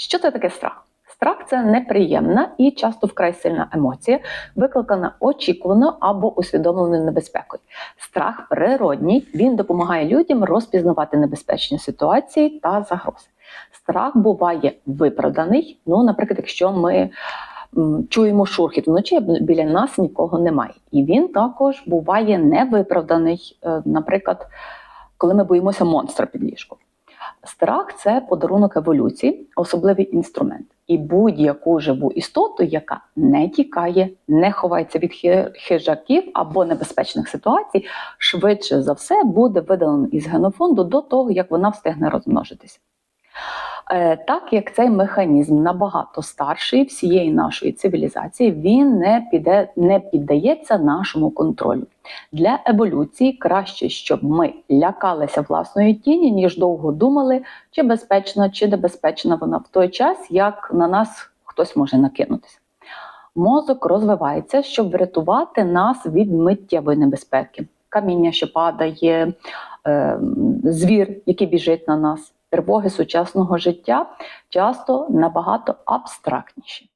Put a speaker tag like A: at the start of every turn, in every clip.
A: Що це таке страх? Страх це неприємна і часто вкрай сильна емоція, викликана очікуваною або усвідомленою небезпекою. Страх природній, він допомагає людям розпізнавати небезпечні ситуації та загрози. Страх буває виправданий. Ну, наприклад, якщо ми чуємо шурхіт вночі, біля нас нікого немає. І він також буває невиправданий, е, наприклад, коли ми боїмося монстра під ліжком. Страх це подарунок еволюції, особливий інструмент. І будь-яку живу істоту, яка не тікає, не ховається від хи- хижаків або небезпечних ситуацій, швидше за все буде видалено із генофонду до того, як вона встигне розмножитися. Е, Так як цей механізм набагато старший всієї нашої цивілізації, він не піде, не піддається нашому контролю. Для еволюції краще, щоб ми лякалися власної тіні, ніж довго думали, чи безпечна, чи небезпечна вона в той час, як на нас хтось може накинутися. Мозок розвивається, щоб врятувати нас від миттєвої небезпеки. Каміння, що падає, е, звір, який біжить на нас. Тривоги сучасного життя часто набагато абстрактніші.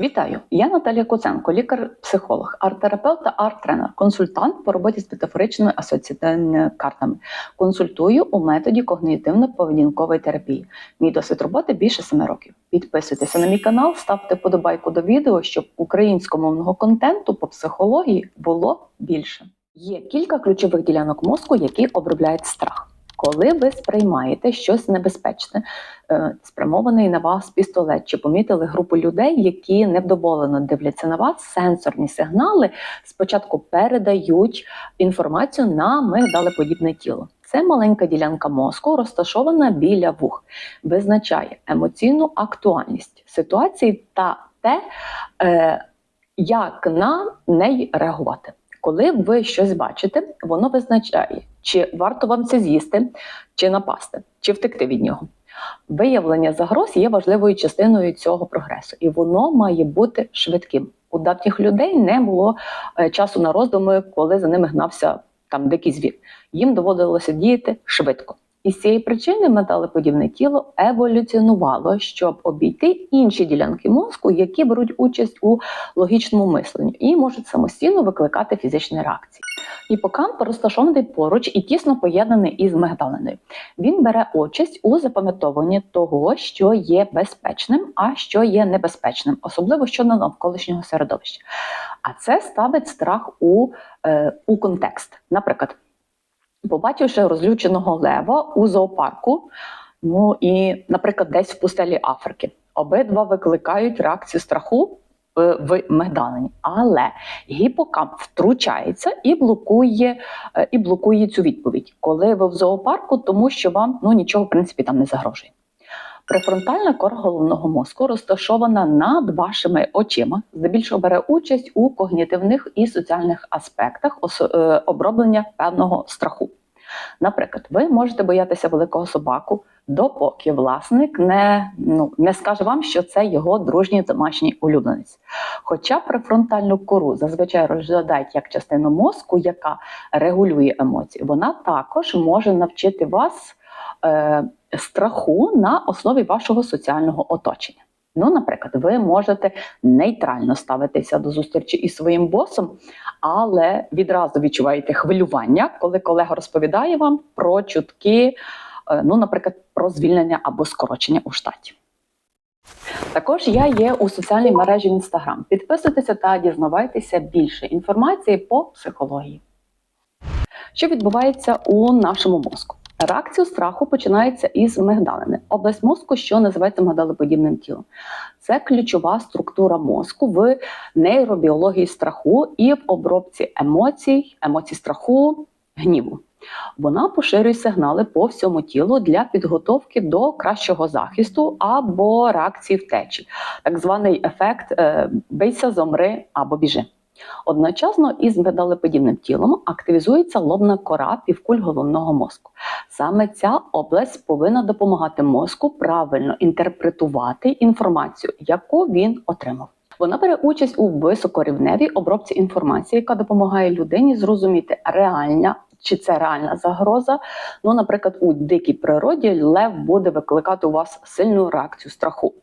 A: Вітаю! Я Наталія Куценко, лікар-психолог, арт-терапевт та арт-тренер, консультант по роботі з метафоричними асоціативними картами. Консультую у методі когнітивно-поведінкової терапії. Мій досвід роботи більше семи років. Підписуйтеся на мій канал, ставте подобайку до відео, щоб українськомовного контенту по психології було більше. Є кілька ключових ділянок мозку, які обробляють страх. Коли ви сприймаєте щось небезпечне, е, спрямований на вас пістолет, чи помітили групу людей, які невдоволено дивляться на вас, сенсорні сигнали спочатку передають інформацію на мигдалеподібне тіло. Це маленька ділянка мозку, розташована біля вух, визначає емоційну актуальність ситуації та те, е, як на неї реагувати. Коли ви щось бачите, воно визначає, чи варто вам це з'їсти, чи напасти, чи втекти від нього. Виявлення загроз є важливою частиною цього прогресу, і воно має бути швидким. У давніх людей не було е, часу на роздуми, коли за ними гнався там дикий звір. Їм доводилося діяти швидко. І з цієї причини металеподібне тіло еволюціонувало, щоб обійти інші ділянки мозку, які беруть участь у логічному мисленні і можуть самостійно викликати фізичні реакції. Гіпокамп розташований поруч і тісно поєднаний із мигдалиною. Він бере участь у запам'ятовуванні того, що є безпечним, а що є небезпечним, особливо щодо навколишнього середовища. А це ставить страх у, е, у контекст. Наприклад, побачивши розлюченого лева у зоопарку, ну і, наприклад, десь в пустелі Африки, обидва викликають реакцію страху е, в мигдалині. Але гіпокамп втручається і блокує, е, і блокує цю відповідь, коли ви в зоопарку, тому що вам ну, нічого в принципі там не загрожує. Префронтальна кора головного мозку розташована над вашими очима, здебільшого бере участь у когнітивних і соціальних аспектах е, оброблення певного страху. Наприклад, ви можете боятися великого собаку, допоки власник не, ну, не скаже вам, що це його дружній домашній улюбленець. Хоча префронтальну кору зазвичай розглядають як частину мозку, яка регулює емоції, вона також може навчити вас е, страху на основі вашого соціального оточення. Ну, наприклад, ви можете нейтрально ставитися до зустрічі із своїм босом, але відразу відчуваєте хвилювання, коли колега розповідає вам про чутки, е, ну, наприклад, про звільнення або скорочення у штаті. Також я є у соціальній мережі Instagram. Підписуйтеся та дізнавайтеся більше інформації по психології. Що відбувається у нашому мозку? Реакція страху починається із мигдалини, область мозку, що називається мигдалоподібним тілом. Це ключова структура мозку в нейробіології страху і в обробці емоцій, емоцій страху, гніву. Вона поширює сигнали по всьому тілу для підготовки до кращого захисту або реакції втечі, так званий ефект е, бийся, зомри або біжи. Одночасно із медалеподібним тілом активізується лобна кора півкуль головного мозку. Саме ця область повинна допомагати мозку правильно інтерпретувати інформацію, яку він отримав. Вона бере участь у високорівневій обробці інформації, яка допомагає людині зрозуміти реальне чи це реальна загроза. Ну, наприклад, у дикій природі лев буде викликати у вас сильну реакцію страху.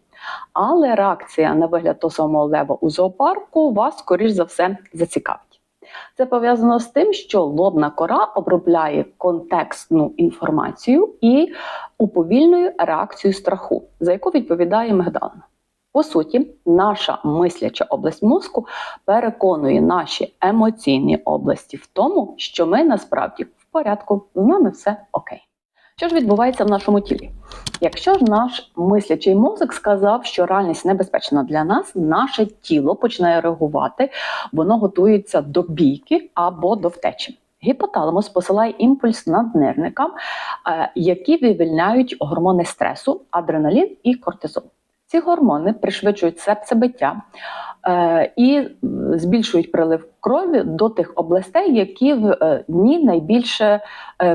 A: Але реакція на вигляд того самого лева у зоопарку вас, скоріш за все, зацікавить. Це пов'язано з тим, що лобна кора обробляє контекстну інформацію і уповільнює реакцію страху, за яку відповідає мигдалина. По суті, наша мисляча область мозку переконує наші емоційні області в тому, що ми насправді в порядку, з нами все окей. Що ж відбувається в нашому тілі? Якщо ж наш мислячий мозок сказав, що реальність небезпечна для нас, наше тіло починає реагувати, воно готується до бійки або до втечі. Гіпоталамус посилає імпульс наднирникам, е, які вивільняють гормони стресу, адреналін і кортизол. Ці гормони пришвидшують серцебиття е, і збільшують прилив крові до тих областей, які в е, дні найбільше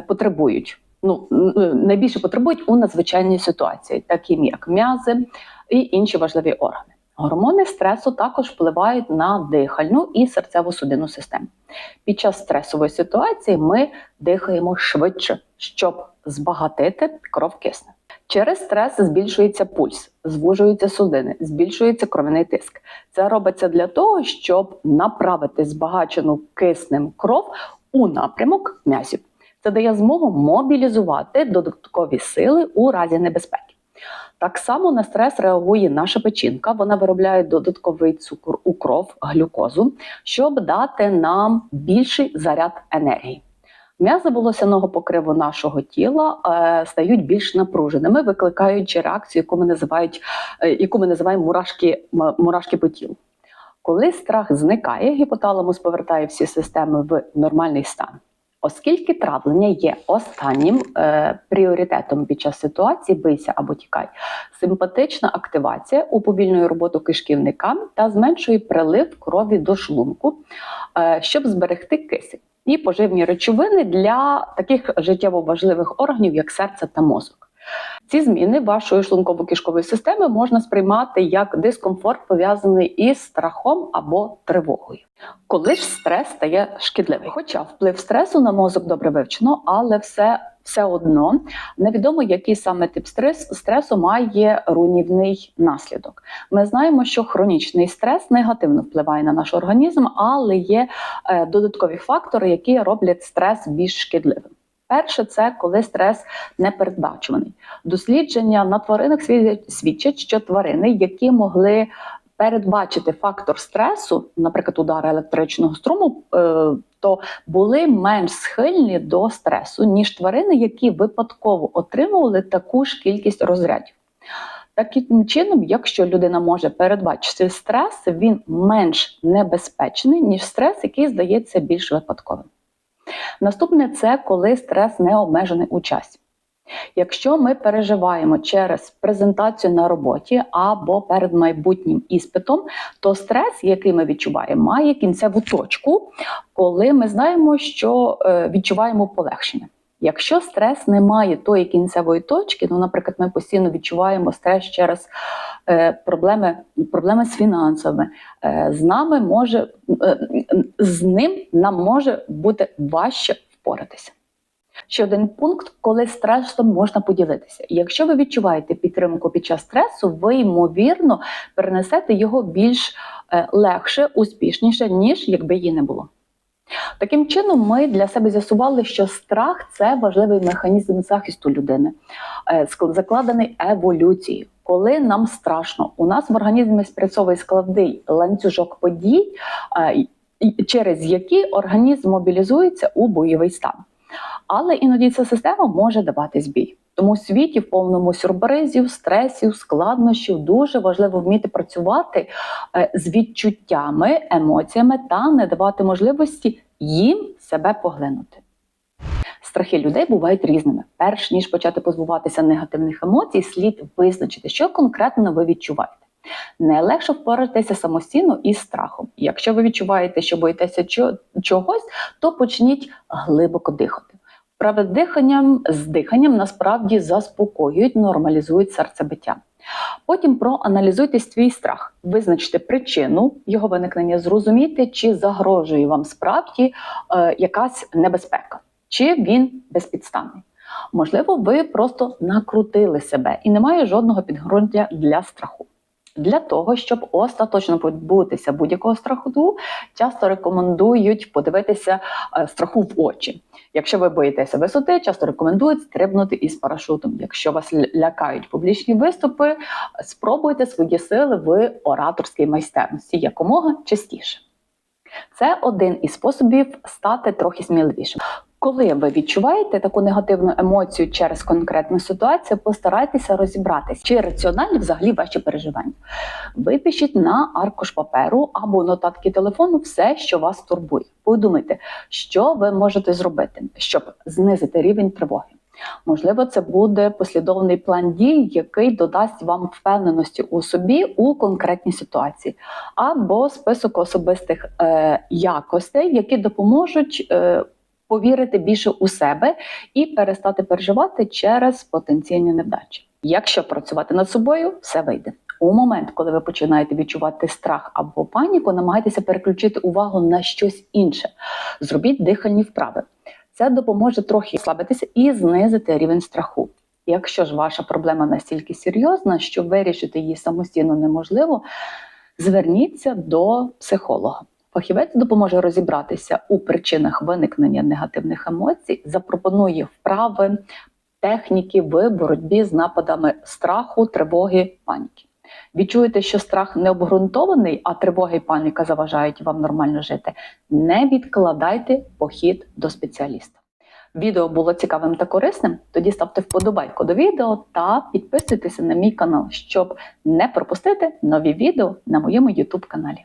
A: потребують. Ну, найбільше потребують у надзвичайній ситуації, таким як м'язи і інші важливі органи. Гормони стресу також впливають на дихальну і серцево-судинну систему. Під час стресової ситуації ми дихаємо швидше, щоб збагатити кров кисне. Через стрес збільшується пульс, звужуються судини, збільшується кров'яний тиск. Це робиться для того, щоб направити збагачену киснем кров у напрямок м'язів. Це дає змогу мобілізувати додаткові сили у разі небезпеки. Так само на стрес реагує наша печінка. Вона виробляє додатковий цукор у кров, глюкозу, щоб дати нам більший заряд енергії. М'язи волосяного покриву нашого тіла е, стають більш напруженими, викликаючи реакцію, яку ми називають, е, яку ми називаємо мурашки, мурашки по тілу. Коли страх зникає, гіпоталамус повертає всі системи в нормальний стан. Оскільки травлення є останнім е, пріоритетом під час ситуації бийся або тікай, симпатична активація уповільнює роботу кишківника та зменшує прилив крові до шлунку, е, щоб зберегти кисень і поживні речовини для таких життєво важливих органів, як серце та мозок. Ці зміни вашої шлунково-кишкової системи можна сприймати як дискомфорт, пов'язаний із страхом або тривогою. Коли ж стрес стає шкідливий. Хоча вплив стресу на мозок добре вивчено, але все, все одно невідомо, який саме тип стрес, стресу має руйнівний наслідок. Ми знаємо, що хронічний стрес негативно впливає на наш організм, але є е, додаткові фактори, які роблять стрес більш шкідливим. Перше, це коли стрес непередбачуваний. Дослідження на тваринах свідчать- що тварини, які могли передбачити фактор стресу, наприклад, удари електричного струму, е, то були менш схильні до стресу, ніж тварини, які випадково отримували таку ж кількість розрядів. Таким чином, якщо людина може передбачити стрес, він менш небезпечний, ніж стрес, який здається більш випадковим. Наступне це коли стрес не обмежений у часі. Якщо ми переживаємо через презентацію на роботі або перед майбутнім іспитом, то стрес, який ми відчуваємо, має кінцеву точку, коли ми знаємо, що е, відчуваємо полегшення. Якщо стрес не має тої кінцевої точки, ну, наприклад, ми постійно відчуваємо стрес через проблеми, проблеми з фінансами, е, з нами може е, з ним нам може бути важче впоратися. Ще один пункт, коли стресом можна поділитися. Якщо ви відчуваєте підтримку під час стресу, ви ймовірно перенесете його більш е, легше, успішніше, ніж якби її не було. Таким чином, ми для себе з'ясували, що страх це важливий механізм захисту людини, е, закладений еволюцією. Коли нам страшно, у нас в організмі спрацьовує складний ланцюжок подій, через які організм мобілізується у бойовий стан. Але іноді ця система може давати збій. Тому у світі в повному сюрпризів, стресів, складнощів дуже важливо вміти працювати е, з відчуттями, емоціями та не давати можливості їм себе поглинути. Страхи людей бувають різними. Перш ніж почати позбуватися негативних емоцій, слід визначити, що конкретно ви відчуваєте. Найлегше впоратися самостійно із страхом. Якщо ви відчуваєте, що боїтеся чогось, то почніть глибоко дихати. Вправи диханням з диханням насправді заспокоюють, нормалізують серцебиття. Потім проаналізуйте свій страх, визначте причину його виникнення, зрозумійте, чи загрожує вам справді е, якась небезпека. Чи він безпідставний. Можливо, ви просто накрутили себе і немає жодного підґрунтя для страху. Для того, щоб остаточно позбутися будь-якого страху, часто рекомендують подивитися е, страху в очі. Якщо ви боїтеся висоти, часто рекомендують стрибнути із парашутом. Якщо вас лякають публічні виступи, спробуйте свої сили в ораторській майстерності якомога частіше. Це один із способів стати трохи сміливішим. Коли ви відчуваєте таку негативну емоцію через конкретну ситуацію, постарайтеся розібратися, чи раціональні взагалі ваші переживання. Випишіть на аркуш паперу або нотатки телефону все, що вас турбує. Подумайте, що ви можете зробити, щоб знизити рівень тривоги. Можливо, це буде послідовний план дій, який додасть вам впевненості у собі у конкретній ситуації, або список особистих е, якостей, які допоможуть е, повірити більше у себе і перестати переживати через потенційні невдачі. Якщо працювати над собою, все вийде. У момент, коли ви починаєте відчувати страх або паніку, намагайтеся переключити увагу на щось інше. Зробіть дихальні вправи. Це допоможе трохи слабитися і знизити рівень страху. Якщо ж ваша проблема настільки серйозна, що вирішити її самостійно неможливо, зверніться до психолога. Фахівець допоможе розібратися у причинах виникнення негативних емоцій, запропонує вправи, техніки в боротьбі з нападами страху, тривоги, паніки. Відчуєте, що страх не обґрунтований, а тривога і паніка заважають вам нормально жити. Не відкладайте похід до спеціаліста. Відео було цікавим та корисним. Тоді ставте вподобайку до відео та підписуйтеся на мій канал, щоб не пропустити нові відео на моєму YouTube каналі.